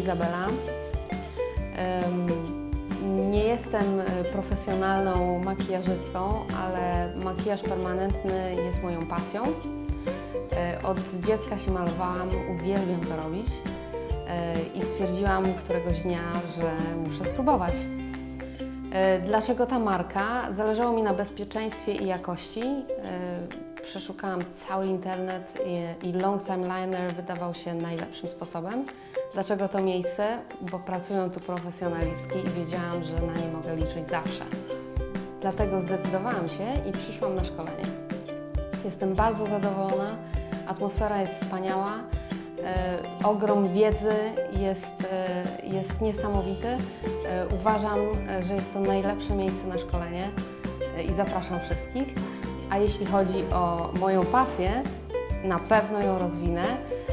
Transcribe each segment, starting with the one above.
Izabela. Nie jestem e, profesjonalną makijażystką, ale makijaż permanentny jest moją pasją. E, od dziecka się malowałam, uwielbiam to robić e, i stwierdziłam któregoś dnia, że muszę spróbować. E, Dlaczego ta marka? Zależało mi na bezpieczeństwie i jakości. E, Przeszukałam cały internet i, long timeliner wydawał się najlepszym sposobem. Dlaczego to miejsce? Bo pracują tu profesjonalistki i wiedziałam, że na nie mogę liczyć zawsze. Dlatego zdecydowałam się i przyszłam na szkolenie. Jestem bardzo zadowolona, atmosfera jest wspaniała, e, ogrom wiedzy jest, jest niesamowity. Uważam, że jest to najlepsze miejsce na szkolenie e, i zapraszam wszystkich. A jeśli chodzi o moją pasję, na pewno ją rozwinę,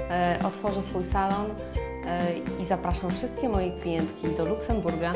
e, otworzę swój salon e, i zapraszam wszystkie moje klientki do Luksemburga.